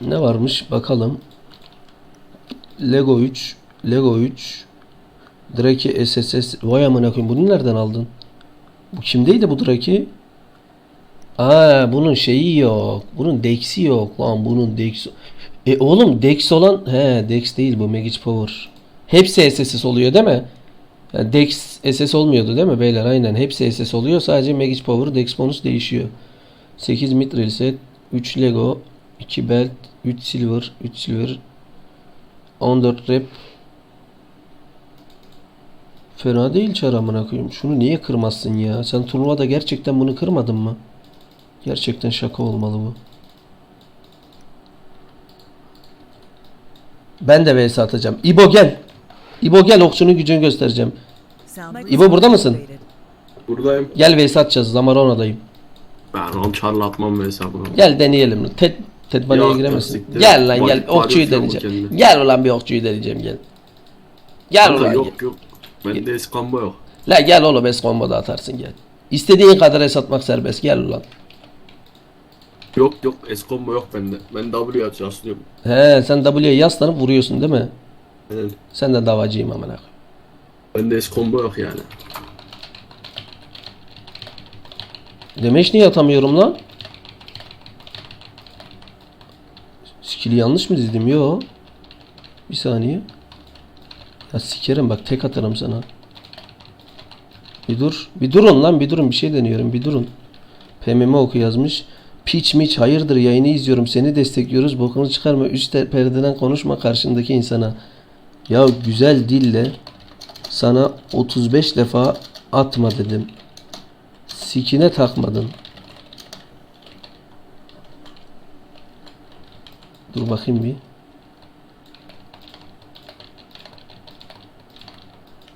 Ne varmış bakalım. Lego 3, Lego 3, Drake SSS. Vay amına koyayım bunu nereden aldın? Bu kimdeydi bu Drake? Aa bunun şeyi yok. Bunun Dex'i yok lan bunun Dex. E oğlum Dex olan he Dex değil bu Magic Power. Hepsi SSS oluyor değil mi? Yani Dex SS olmuyordu değil mi beyler? Aynen hepsi SS oluyor. Sadece Magic Power Dex bonus değişiyor. 8 mithril set, 3 Lego, 2 belt, 3 silver, 3 silver, 14 rep. Fena değil çar amına koyayım. Şunu niye kırmazsın ya? Sen turnuvada gerçekten bunu kırmadın mı? Gerçekten şaka olmalı bu. Ben de vs atacağım. İbo gel. İbo gel okçunun gücünü göstereceğim. İbo burada mısın? Buradayım. Gel vs atacağız. Zamarona'dayım. Ben onu çarla atmam hesabına. Gel deneyelim. Ted Ted Bunny'e Yok, giremezsin. siktir. Gel lan gel. Body- Okçuyu deneyeceğim. Gel ulan bir okçuyu deneyeceğim gel. Gel Kanka ulan. yok yok. Bende eskambo yok. La gel oğlum es combo'da atarsın gel. İstediğin kadar es atmak serbest. Gel ulan. Yok yok eskombo yok bende. Ben W atacağım aslıyorum. He sen W'ye yaslanıp vuruyorsun değil mi? Evet. Sen de davacıyım amına koyayım. Bende eskombo yok yani. Demeç niye atamıyorum lan? Skill'i yanlış mı dizdim? Yo. Bir saniye. Ya sikerim bak tek atarım sana. Bir dur. Bir durun lan bir durun bir şey deniyorum bir durun. PMM oku yazmış. Piç miç hayırdır yayını izliyorum seni destekliyoruz bokunu çıkarma üst perdeden konuşma karşındaki insana. Ya güzel dille sana 35 defa atma dedim. Sikine takmadın. Dur bakayım bir.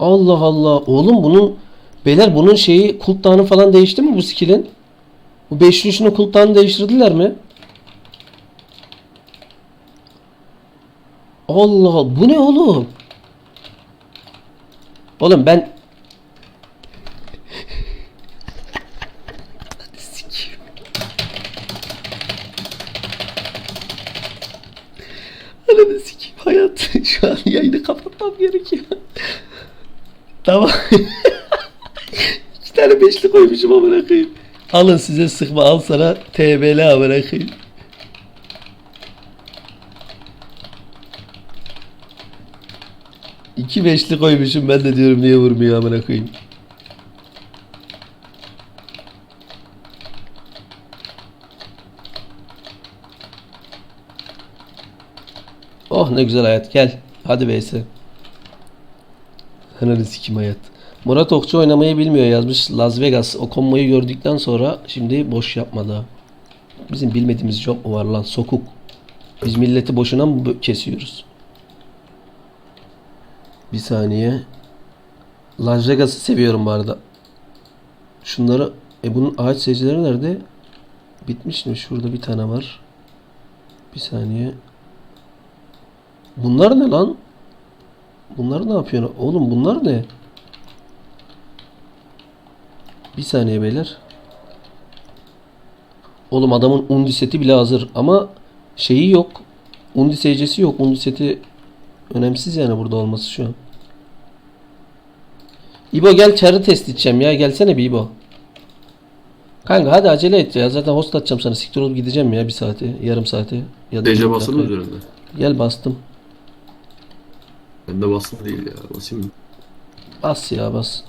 Allah Allah. Oğlum bunun beyler bunun şeyi cooldown'ı falan değişti mi bu skill'in? Bu 5 üçünün cooldown'ı değiştirdiler mi? Allah Allah. Bu ne oğlum? Oğlum ben Sikeyim. Ananı sikeyim hayat. Şu an yayını kapatmam gerekiyor. tamam. İki tane beşli koymuşum amına koyayım. Alın size sıkma al sana TBL amına koyayım. İki beşli koymuşum ben de diyorum niye vurmuyor amına koyayım. Oh ne güzel hayat gel. Hadi Veysel. Ananı sikim hayat. Murat Okçu oynamayı bilmiyor yazmış Las Vegas. O konmayı gördükten sonra şimdi boş yapma daha. Bizim bilmediğimiz job mu var lan sokuk. Biz milleti boşuna mı kesiyoruz? Bir saniye. Las Vegas'ı seviyorum bu arada. Şunları e bunun ağaç seyircileri nerede? Bitmiş mi? Şurada bir tane var. Bir saniye. Bunlar ne lan? Bunlar ne yapıyor? Oğlum bunlar ne? Bir saniye beyler. Oğlum adamın undi seti bile hazır ama şeyi yok. Undi seyircisi yok. Undi seti önemsiz yani burada olması şu an. İbo gel çarı test edeceğim ya. Gelsene bir İbo. Kanka hadi acele et ya. Zaten host atacağım sana. Siktir olup gideceğim ya bir saate. Yarım saate. Ya da DC yirmi basılı mı dakika. üzerinde? Gel bastım. Bende basılı değil ya. Basayım mı? Bas ya bas.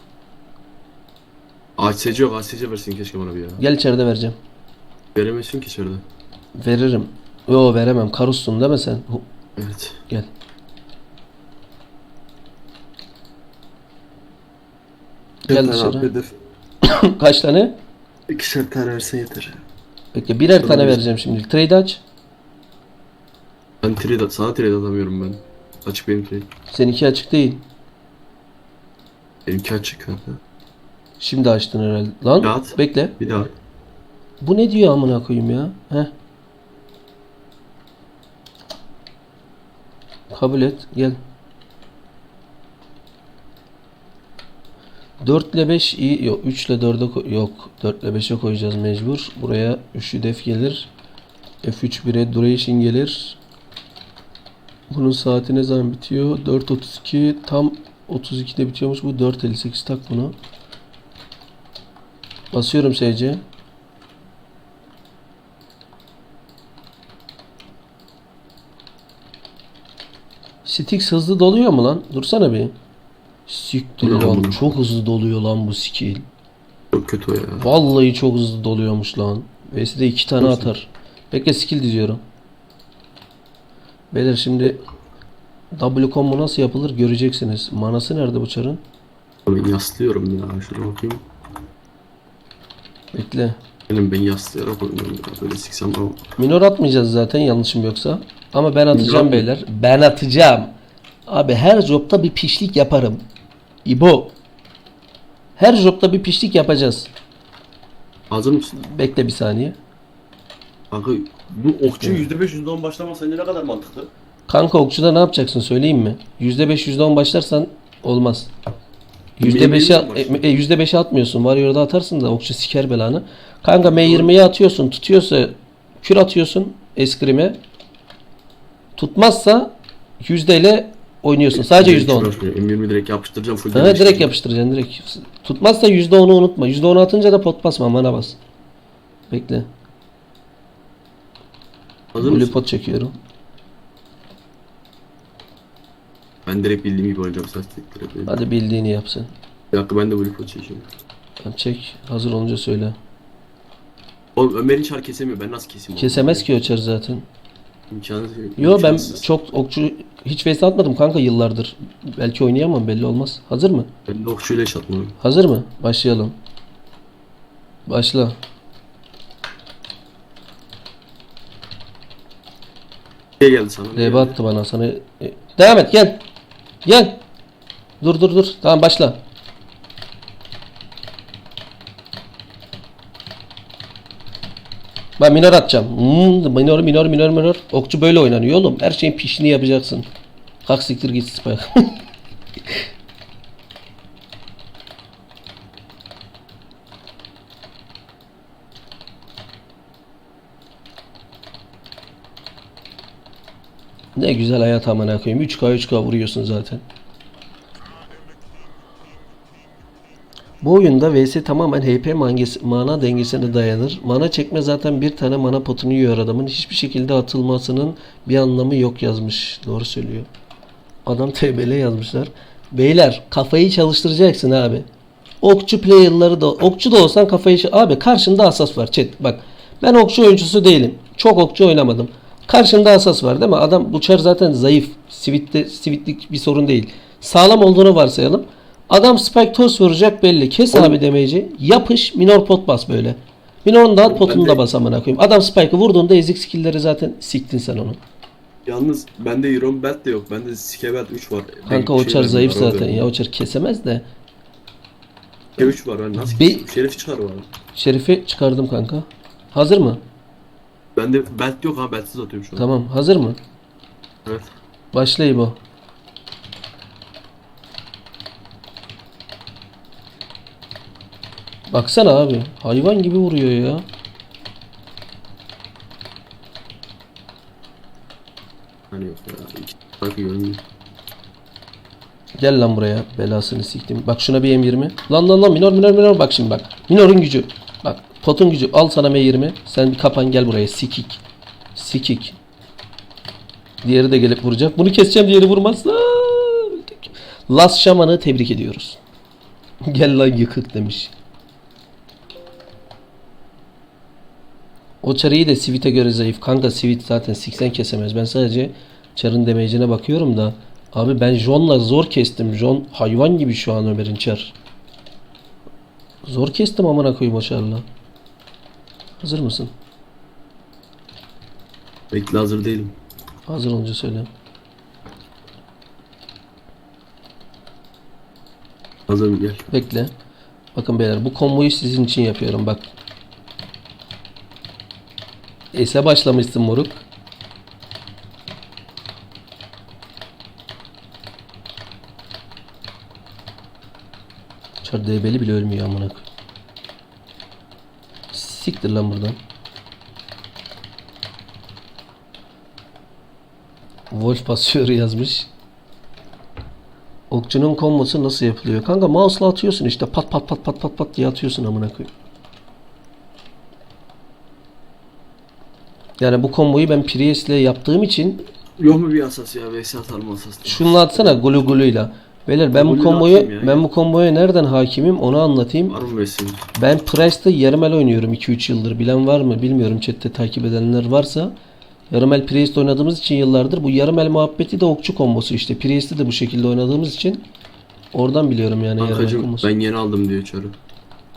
ACC yok. ACC versin keşke bana bir ya. Gel içeride vereceğim. Veremezsin ki içeride. Veririm. Yo veremem. Karussun değil mi sen? Hu- Evet. Gel. Gel dışarı. Kaç tane? İkişer tane versen yeter. Bekle birer tane vereceğim şimdi. Trade aç. Ben trade at, sana trade atamıyorum ben. Açık benim trade. Seninki açık değil. Benimki açık kanka. Şimdi açtın herhalde. Lan Rahat. bekle. Bir daha. Bu ne diyor amına koyayım ya? Heh. Kabul et. Gel. 4 ile 5 iyi. Yok 3 ile 4'e koy- yok. 4 ile 5'e koyacağız mecbur. Buraya 3'lü def gelir. F3 1'e duration gelir. Bunun saati ne zaman bitiyor? 4.32 tam 32'de bitiyormuş. Bu 4.58 tak bunu. Basıyorum SC. Stix hızlı doluyor mu lan? Dursana bir. Siktir lan. Çok hızlı doluyor lan bu skill. Çok kötü o ya. Vallahi çok hızlı doluyormuş lan. VS'de iki tane atar. Bekle skill diziyorum. Beyler şimdi W combo nasıl yapılır göreceksiniz. Manası nerede bu çarın? Ben yaslıyorum ya. Şuna bakayım. Bekle. Benim ben yaslayarak oynuyorum ya. Böyle siksem ama. Minor atmayacağız zaten yanlışım yoksa. Ama ben atacağım Minor beyler. Ben atacağım. Abi her jobda bir pişlik yaparım. İbo. Her jobda bir pişlik yapacağız. Hazır mısın? Bekle bir saniye. Kanka bu okçu %5 %10 başlama sence ne kadar mantıklı? Kanka okçuda ne yapacaksın söyleyeyim mi? %5 %10 başlarsan olmaz. Yemeğe mi %5'e başlıyor? e, %5'e atmıyorsun. Warrior'da atarsın da okçu siker belanı. Kanka M20'ye atıyorsun. Tutuyorsa kür atıyorsun eskrim'e. Tutmazsa yüzdeyle oynuyorsun. Sadece %10. M20 direkt yapıştıracağım full. Ha, direkt yapıştıracaksın direkt. Tutmazsa %10'u unutma. %10'u atınca da pot basma mana bas. Bekle. Hazır mısın? pot çekiyorum. Ben direkt bildiğim gibi oynayacağım. Direkt direkt. Hadi bildiğini yapsın. Bir dakika ben de blue pot çekeyim. Tamam, çek. Hazır olunca söyle. Oğlum Ömer'in çar kesemiyor. Ben nasıl keseyim? Kesemez ki o çar zaten. İmkansız. Yo ben imkansız. çok okçu hiç face atmadım kanka yıllardır. Belki oynayamam belli olmaz. Hazır mı? Ben de okçuyla iş atmam. Hazır mı? Başlayalım. Başla. Ne geldi sana? geldi? attı bana sana. E, devam et gel. Gel. Dur dur dur. Tamam başla. Ben minor atacağım. Hmm, minor minor minor minor. Okçu böyle oynanıyor oğlum. Her şeyin pişini yapacaksın. Kalk siktir git spike. ne güzel hayat amına koyayım. 3K 3K vuruyorsun zaten. Bu oyunda VS tamamen HP mana dengesine dayanır. Mana çekme zaten bir tane mana potunu yiyor adamın. Hiçbir şekilde atılmasının bir anlamı yok yazmış. Doğru söylüyor. Adam TBL yazmışlar. Beyler kafayı çalıştıracaksın abi. Okçu player'ları da okçu da olsan kafayı abi karşında asas var chat bak ben okçu oyuncusu değilim çok okçu oynamadım karşında asas var değil mi? Adam bu çar zaten zayıf. Sivitte sivitlik bir sorun değil. Sağlam olduğunu varsayalım. Adam spike toss vuracak belli. Kes abi demeci yapış minor pot bas böyle. Minorun da potunu da bas amına koyayım. Adam spike'ı vurduğunda ezik skill'leri zaten siktin sen onu. Yalnız bende Iron Belt de yok. Bende Sike Belt 3 var. kanka o çar zayıf zaten ya. O çar kesemez de. Sike 3 var. Ben nasıl keseyim? Şerif çıkar var. Şerif'i çıkardım kanka. Hazır mı Bende belt yok ha. Beltsiz atıyorum şu an. tamam hazır mı Evet. Başlayayım bu. Baksana abi. Hayvan gibi vuruyor ya. Hani yok ya. İki farkı görünüyor. Gel lan buraya. Belasını siktim. Bak şuna bir M20. Lan lan lan minor minor minor. Bak şimdi bak. Minor'un gücü. Bak potun gücü. Al sana M20. Sen bir kapan gel buraya. Sikik. Sikik. Diğeri de gelip vuracak. Bunu keseceğim diğeri öldük. Las Şaman'ı tebrik ediyoruz. gel lan yıkık demiş. O çarıyı da Sivit'e göre zayıf. Kanka Sivit zaten 80 kesemez. Ben sadece çarın damage'ine bakıyorum da. Abi ben Jon'la zor kestim. Jon hayvan gibi şu an Ömer'in çar. Zor kestim amına koyayım o çarla. Hazır mısın? Bekle hazır değilim. Hazır olunca söyle. Hazırım gel. Bekle. Bakın beyler bu komboyu sizin için yapıyorum bak. Ese başlamışsın moruk. Çar DB'li bile ölmüyor amına koyayım. Siktir lan buradan. Wolf basıyor yazmış. Okçunun kombosu nasıl yapılıyor? Kanka mouse'la atıyorsun işte pat pat pat pat pat pat diye atıyorsun amına koyayım. Yani bu komboyu ben Priest'le yaptığım için Yok mu bir asas ya? Veysi atar mı asas? şunla atsana gulu guluyla. Beyler ben bu komboyu ya. ben bu komboya nereden hakimim onu anlatayım. Var mı VS'imiz? Ben Price'da yarımel oynuyorum 2-3 yıldır. Bilen var mı bilmiyorum chatte takip edenler varsa. Yarımel Priest oynadığımız için yıllardır. Bu yarımel muhabbeti de okçu kombosu işte. Priest'i de bu şekilde oynadığımız için oradan biliyorum yani yarımel Kankacım kombosu. ben yeni aldım diyor çarı.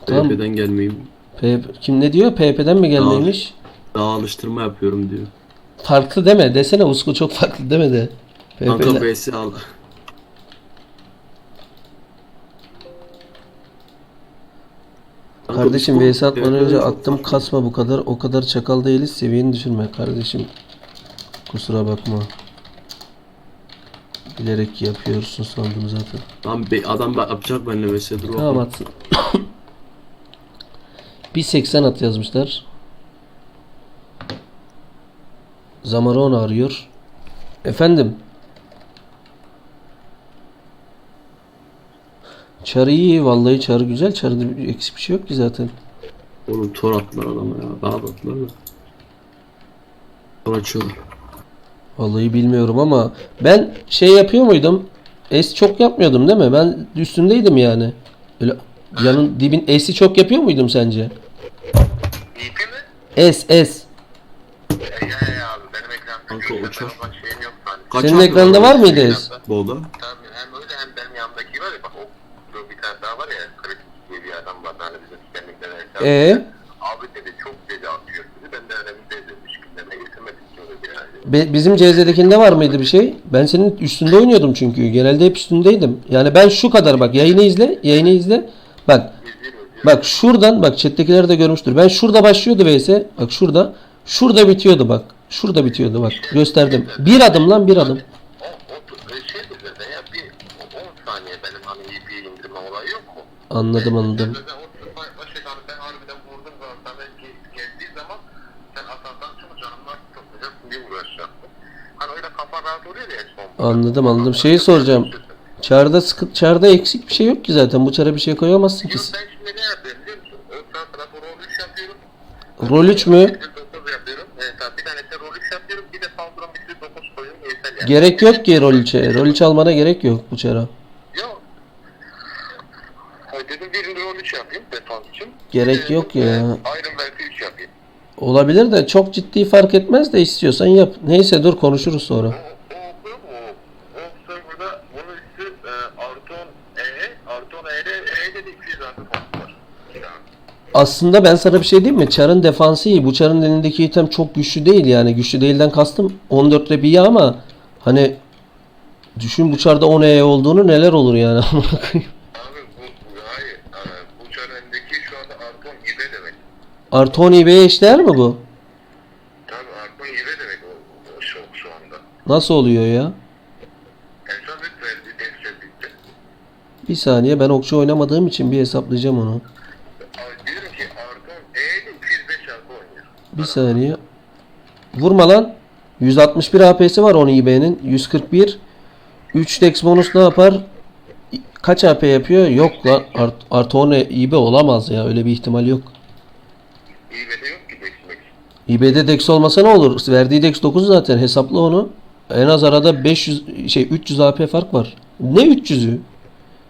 Tamam. PvP'den gelmeyeyim. PP kim ne diyor? PvP'den mi gelmeymiş? Daha alıştırma yapıyorum diyor. Farklı deme. Desene Usko çok farklı deme de. Kanka PvP'ler. VS al. Kardeşim VS atmadan önce attım kasma bu kadar. O kadar çakal değiliz. Seviyeni düşürme kardeşim. Kusura bakma. Bilerek yapıyorsun sandım zaten. Lan be, adam bak yapacak benimle VS dur Tamam bakalım. atsın. bir 80 at yazmışlar. Zamaron arıyor. Efendim. Çarı iyi vallahi çarı güzel. Çarıda bir eksik bir şey yok ki zaten. Oğlum tor attılar adama ya. Daha da attılar da. Tor açıyorlar. Vallahi bilmiyorum ama ben şey yapıyor muydum? Es çok yapmıyordum değil mi? Ben üstündeydim yani. Öyle yanın dibin S'i çok yapıyor muydum sence? İP mi? S S. Ya ya ya abi benim ekranda Kanka uçar. şeyim yok. Kaç Senin attı ekranda adam var mıydı? S? Bolda. Tabii hem öyle hem benim yanımdaki var ya bak o o bir tane daha var ya kritik diye bir adam var hani bizim sistemlikten hesap. E Abi dedi çok dedi atıyor dedi ben de önemli demiş gündeme getirmedik ki öyle bir yani. Be- bizim CZ'dekinde var mıydı bir şey? Ben senin üstünde oynuyordum çünkü. Genelde hep üstündeydim. Yani ben şu kadar bak yayını izle. Yayını izle. Bak bak şuradan bak chat'tekiler de görmüştür. Ben şurada başlıyordu VS. Bak şurada. Şurada bitiyordu bak. Şurada bitiyordu bak. Gösterdim. Bir adım lan bir adım. O, o e, şey de zaten ya bir o- 10 saniye benim hani EP'yi indirme olayı yok mu? Anladım anladım. Zaten o sırf başı hani ben harbiden vurdum zaman sana belki geldiği zaman sen atandan çok canımdan toplayacaksın diye uğraşacaksın. Hani öyle kafa rahat oluyor ya son. Anladım anladım. Şeyi soracağım. Çarda sıkı, çarda eksik bir şey yok ki zaten. Bu çara bir şey koyamazsın ki. Yok ben şimdi ne yapıyorum biliyor musun? Sağ tarafı rol 3 yapıyorum. Rol 3 mü? 9 yapıyorum. Evet abi bir tanesi rol 3 yapıyorum. Bir de saldırım bir 9 koyuyorum. Yeter yani. Gerek yok ki rol 3'e. Rol 3 almana gerek yok bu çara. Yok. Ha, Dedim birini rol 3 yapayım defans için. Gerek yok ya. Iron belki 3 yapayım. Olabilir de çok ciddi fark etmez de istiyorsan yap. Neyse dur konuşuruz sonra. O, o okuyor mu? O, o serverda bunun üstü e, Arton E, Arton E'de E'de de 200 artı font var. Yani. Aslında ben sana bir şey diyeyim mi? Çarın defansı iyi. Bu çarın elindeki item çok güçlü değil yani. Güçlü değilden kastım 14 ile bir ya ama hani düşün bu çarda 10 E olduğunu neler olur yani. Abi bu, hayır. E, bu çarendeki şu anda Arton İbe demek. Artı 10 eBay'e eşdeğer mi bu? Tabii Arton İbe demek o, şu, anda. Nasıl oluyor ya? Bir saniye ben okçu oynamadığım için bir hesaplayacağım onu. Abi diyorum ki Arton E'de 205 artı oynuyor. Bir saniye. Vurma lan. 161 AP'si var 10 eBay'nin. 141. 3 dex bonus ne yapar? Kaç AP yapıyor? Yok lan. Art, artı 10 eBay olamaz ya. Öyle bir ihtimal yok. Ki beklemek. eBay'de dex olmasa ne olur? Verdiği dex 9 zaten. Hesapla onu. En az arada 500 şey 300 AP fark var. Ne 300'ü?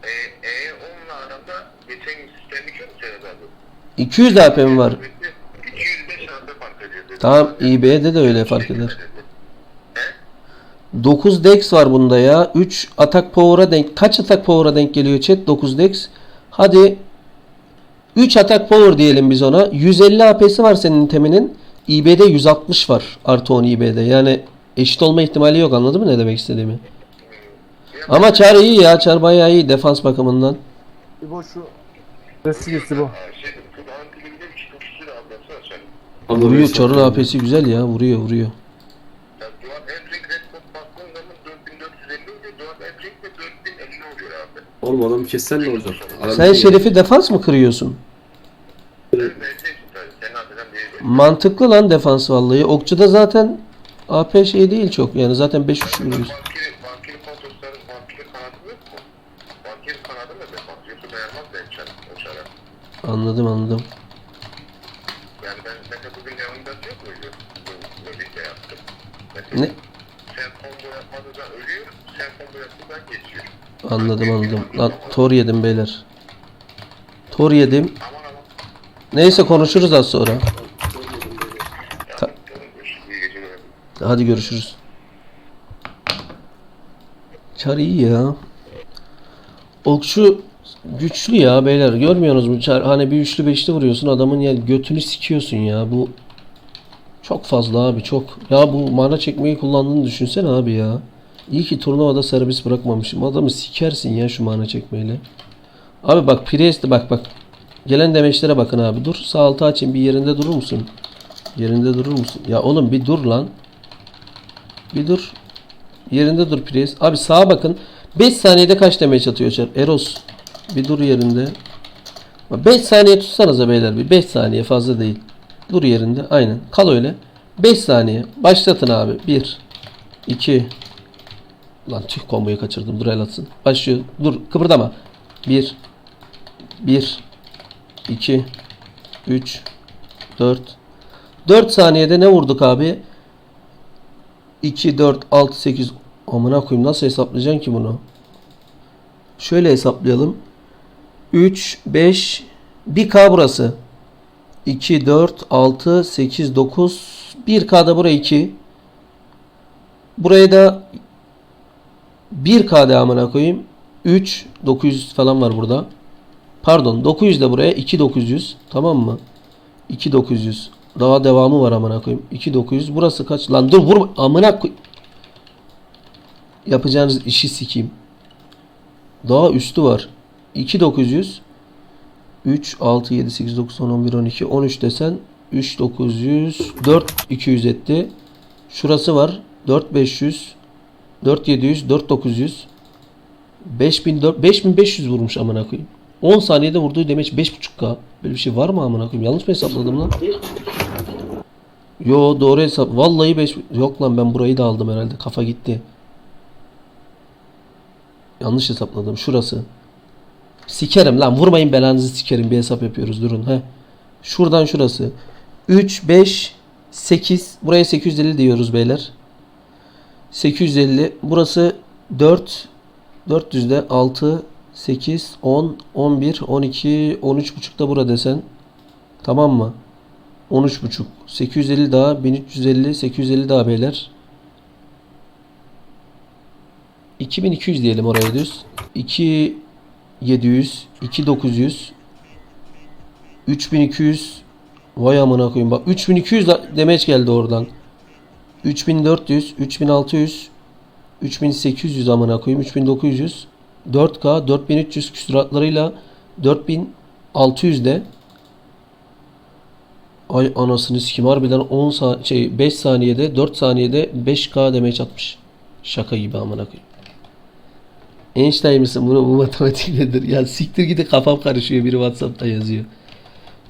E, E onunla arada geçen gün sistemlik yok mu Sedat abi? 200 AP mi var? 205 artı fark ediyor. dedi. Tamam eBay'de de öyle fark eder. Dedi. He? 9 dex var bunda ya. 3 atak power'a denk. Kaç atak power'a denk geliyor chat? 9 dex. Hadi 3 atak power diyelim biz ona. 150 AP'si var senin teminin. IB'de 160 var. Artı 10 IB'de. Yani eşit olma ihtimali yok. Anladın mı ne demek istediğimi? Ama Char iyi ya. Char bayağı iyi defans bakımından. İbo şu Resigesi bu. Ha, Şey, kulağın dilinde işte kişi de ablası açar. Abla Vuruyor. Atalım. AP'si güzel ya. Vuruyor vuruyor. Ya Duan Emrik Red Bot baktığın zaman 4450 oluyor. Duan Emrik de 4050 oluyor abi. Oğlum adamı kessen ne olacak? Adam Sen. Şerif'i defans mı kırıyorsun? Ben vereceksin tabii. Senin adından değil. Mantıklı lan defans vallahi. Okçuda zaten AP şey değil çok yani zaten 5 3 vuruyoruz. Vampiri, vampiri kontrolsleri, vampiri kanadı yok mu? Vampiri kanadı ne demek? Yoksa dayanmaz da içer, o şarap. Anladım anladım. Yani ben mesela bugün yanımda yok muydu? Bu birlikte yaptık. Mesela Ne? sen combo yapmadığında ölüyor, sen combo yaptığında geçiyor. Anladım anladım. Lan tor yedim beyler. Tor yedim. Aman aman. Neyse konuşuruz az sonra. İyi geceler. Hadi görüşürüz. Çar iyi ya. Okçu güçlü ya beyler. Görmüyorsunuz mu? Çar, hani bir üçlü beşli vuruyorsun adamın ya götünü sikiyorsun ya. Bu çok fazla abi çok. Ya bu mana çekmeyi kullandığını düşünsene abi ya. İyi ki turnuvada serbest bırakmamışım. Adamı sikersin ya şu mana çekmeyle. Abi bak Priest'e bak bak. Gelen demeçlere bakın abi. Dur sağ altı açayım bir yerinde durur musun? Yerinde durur musun? Ya oğlum bir dur lan. Bir dur. Yerinde dur Priest. Abi sağa bakın. 5 saniyede kaç demeç atıyor Çar? Eros. Bir dur yerinde. 5 saniye tutsanıza beyler bir. 5 saniye fazla değil. Dur yerinde. Aynen. Kal öyle. 5 saniye. Başlatın abi. 1 2 Lan tüh komboyu kaçırdım. Dur el atsın. Başlıyor. Dur kıpırdama. 1 1 2 3 4 4 saniyede ne vurduk abi? 2 4 6 8 Amına koyayım nasıl hesaplayacaksın ki bunu? Şöyle hesaplayalım. 3 5 1K burası. 2 4 6 8 9 1K'da buraya 2. Buraya da 1K de amına koyayım. 3 900 falan var burada. Pardon 900 de buraya 2 900 tamam mı? 2 900. Daha devamı var amına koyayım. 2 900. Burası kaç? Lan dur vurma amına koy. Yapacağınız işi sikeyim. Daha üstü var. 2 900. 3 6 7 8 9 10 11 12 13 desen 3 900 4 200 etti. Şurası var. 4 500 4 700 4 900 5000 5500 vurmuş amına koyayım. 10 saniyede vurduğu demeç 5.5k. Böyle bir şey var mı amına koyayım? Yanlış mı hesapladım lan? Yo doğru hesap. Vallahi 5 yok lan ben burayı da aldım herhalde. Kafa gitti. Yanlış hesapladım. Şurası. Sikerim lan. Vurmayın belanızı sikerim. Bir hesap yapıyoruz. Durun. He. Şuradan şurası. 3 5 8 buraya 850 diyoruz beyler. 850 burası 4 400'de 6 8 10 11 12 13 buçuk da burada desen. Tamam mı? 13 buçuk. 850 daha 1350 850 daha beyler. 2200 diyelim oraya düz. 2 700 2 900 3200 Vay amına koyayım bak 3200 da- demeç geldi oradan. 3400 3600 3800 amına koyayım 3900 4K 4300 küsuratlarıyla 4600 de Ay anasını sikim harbiden 10 sa- şey 5 saniyede 4 saniyede 5K demeye çatmış. Şaka gibi amına koyayım. Einstein misin? Bunu bu matematik nedir? Ya siktir gidi kafam karışıyor biri WhatsApp'ta yazıyor.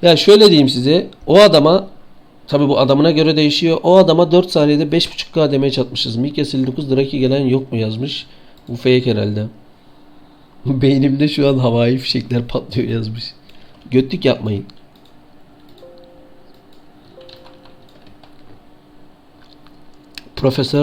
Ya şöyle diyeyim size. O adama tabi bu adamına göre değişiyor. O adama 4 saniyede 5.5K demeye çatmışız. Mika 59 Draki gelen yok mu yazmış. Bu fake herhalde. Beynimde şu an havai fişekler patlıyor yazmış. Götlük yapmayın. Profesör